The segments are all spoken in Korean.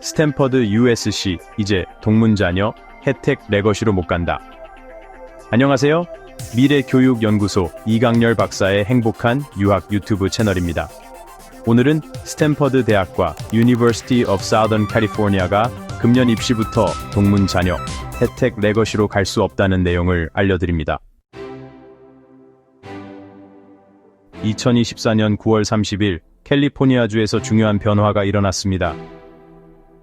스탠퍼드 USC 이제 동문자녀 혜택 레거시로 못 간다. 안녕하세요. 미래교육연구소 이강렬 박사의 행복한 유학 유튜브 채널입니다. 오늘은 스탠퍼드 대학과 University of Southern California가 금년 입시부터 동문자녀 혜택 레거시로 갈 수 없다는 내용을 알려드립니다. 2024년 9월 30일 캘리포니아주에서 중요한 변화가 일어났습니다.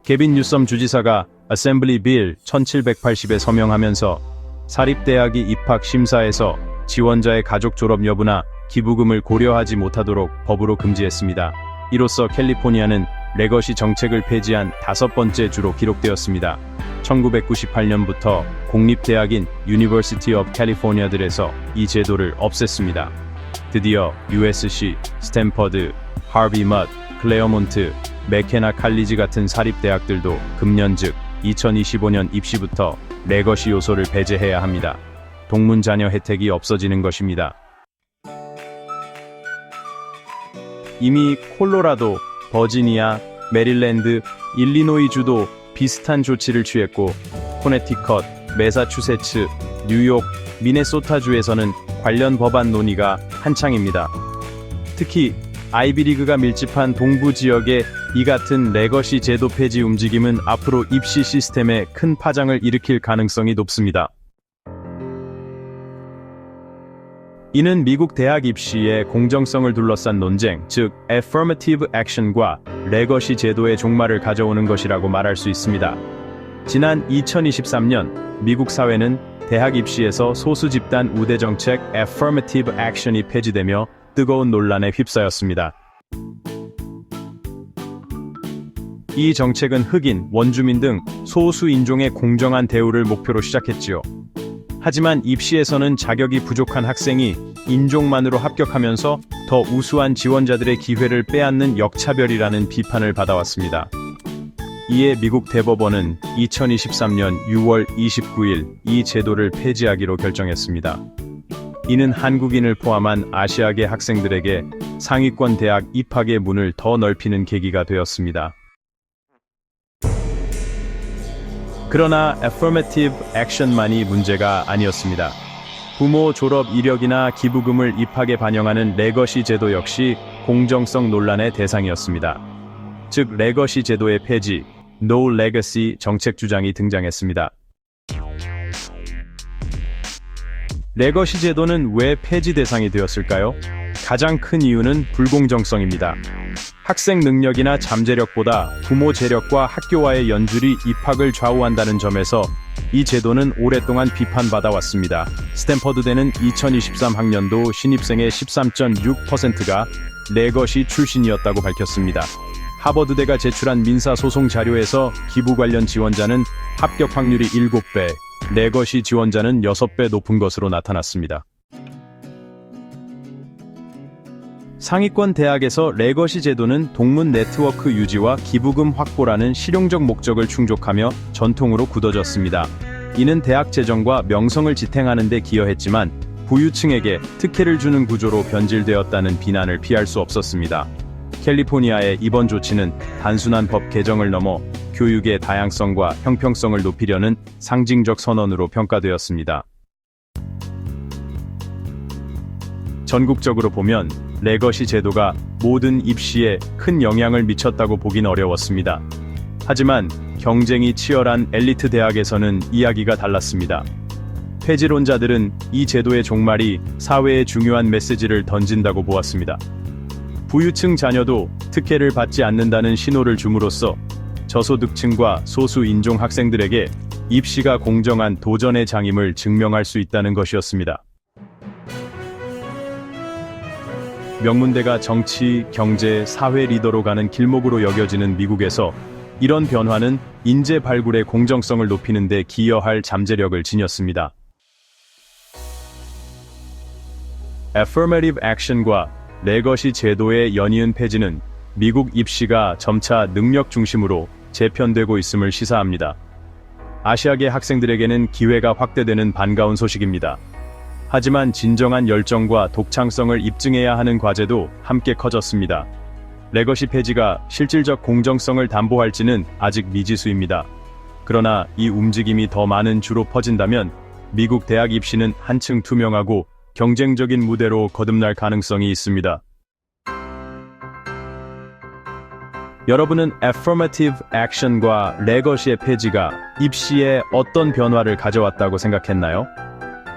개빈 뉴섬 주지사가 어셈블리 빌 1780에 서명하면서 사립대학이 입학 심사에서 지원자의 가족 졸업 여부나 기부금을 고려하지 못하도록 법으로 금지했습니다. 이로써 캘리포니아는 레거시 정책을 폐지한 다섯 번째 주로 기록되었습니다. 1998년부터 공립대학인 University of California들에서 이 제도를 없앴습니다. 드디어 USC, 스탠퍼드, 하비 넛, 클레어몬트, 맥케나 칼리지 같은 사립대학들도 금년 즉 2025년 입시부터 레거시 요소를 배제해야 합니다. 동문 자녀 혜택이 없어지는 것입니다. 이미 콜로라도, 버지니아, 메릴랜드, 일리노이 주도 비슷한 조치를 취했고 코네티컷, 매사추세츠, 뉴욕, 미네소타주에서는 관련 법안 논의가 한창입니다. 특히 아이비리그가 밀집한 동부 지역의 이 같은 레거시 제도 폐지 움직임은 앞으로 입시 시스템에 큰 파장을 일으킬 가능성이 높습니다. 이는 미국 대학 입시의 공정성을 둘러싼 논쟁, 즉 affirmative action과 레거시 제도의 종말을 가져오는 것이라고 말할 수 있습니다. 지난 2023년 미국 사회는 대학 입시에서 소수 집단 우대 정책 affirmative action이 폐지되며 뜨거운 논란에 휩싸였습니다. 이 정책은 흑인, 원주민 등 소수 인종의 공정한 대우를 목표로 시작했지요. 하지만 입시에서는 자격이 부족한 학생이 인종만으로 합격하면서 더 우수한 지원자들의 기회를 빼앗는 역차별이라는 비판을 받아왔습니다. 이에 미국 대법원은 2023년 6월 29일 이 제도를 폐지하기로 결정했습니다. 이는 한국인을 포함한 아시아계 학생들에게 상위권 대학 입학의 문을 더 넓히는 계기가 되었습니다. 그러나 affirmative action만이 문제가 아니었습니다. 부모 졸업 이력이나 기부금을 입학에 반영하는 레거시 제도 역시 공정성 논란의 대상이었습니다. 즉 레거시 제도의 폐지, No Legacy 정책 주장이 등장했습니다. 레거시 제도는 왜 폐지 대상이 되었을까요? 가장 큰 이유는 불공정성입니다. 학생 능력이나 잠재력보다 부모 재력과 학교와의 연줄이 입학을 좌우한다는 점에서 이 제도는 오랫동안 비판받아 왔습니다. 스탠퍼드대는 2023 학년도 신입생의 13.6%가 레거시 출신이었다고 밝혔습니다. 하버드대가 제출한 민사소송 자료에서 기부 관련 지원자는 합격 확률이 7배, 레거시 지원자는 6배 높은 것으로 나타났습니다. 상위권 대학에서 레거시 제도는 동문 네트워크 유지와 기부금 확보라는 실용적 목적을 충족하며 전통으로 굳어졌습니다. 이는 대학 재정과 명성을 지탱하는 데 기여했지만 부유층에게 특혜를 주는 구조로 변질되었다는 비난을 피할 수 없었습니다. 캘리포니아의 이번 조치는 단순한 법 개정을 넘어 교육의 다양성과 형평성을 높이려는 상징적 선언으로 평가되었습니다. 전국적으로 보면 레거시 제도가 모든 입시에 큰 영향을 미쳤다고 보긴 어려웠습니다. 하지만 경쟁이 치열한 엘리트 대학에서는 이야기가 달랐습니다. 폐지론자들은 이 제도의 종말이 사회에 중요한 메시지를 던진다고 보았습니다. 부유층 자녀도 특혜를 받지 않는다는 신호를 줌으로써 저소득층과 소수 인종 학생들에게 입시가 공정한 도전의 장임을 증명할 수 있다는 것이었습니다. 명문대가 정치, 경제, 사회 리더로 가는 길목으로 여겨지는 미국에서 이런 변화는 인재 발굴의 공정성을 높이는 데 기여할 잠재력을 지녔습니다. affirmative action과 레거시 제도의 연이은 폐지는 미국 입시가 점차 능력 중심으로 재편되고 있음을 시사합니다. 아시아계 학생들에게는 기회가 확대되는 반가운 소식입니다. 하지만 진정한 열정과 독창성을 입증해야 하는 과제도 함께 커졌습니다. 레거시 폐지가 실질적 공정성을 담보할지는 아직 미지수입니다. 그러나 이 움직임이 더 많은 주로 퍼진다면 미국 대학 입시는 한층 투명하고 경쟁적인 무대로 거듭날 가능성이 있습니다. 여러분은 affirmative action과 레거시의 폐지가 입시에 어떤 변화를 가져왔다고 생각했나요?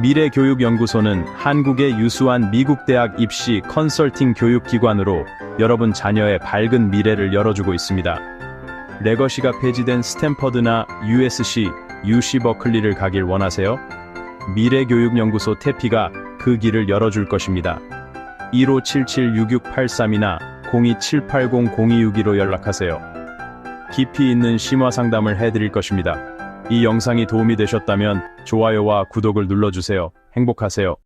미래교육연구소는 한국의 유수한 미국 대학 입시 컨설팅 교육기관으로 여러분 자녀의 밝은 미래를 열어주고 있습니다. 레거시가 폐지된 스탠퍼드나 USC, UC 버클리를 가길 원하세요? 미래교육연구소 태피가 그 길을 열어줄 것입니다. 1577-6683이나 02-780-0262로 연락하세요. 깊이 있는 심화 상담을 해드릴 것입니다. 이 영상이 도움이 되셨다면 좋아요와 구독을 눌러주세요. 행복하세요.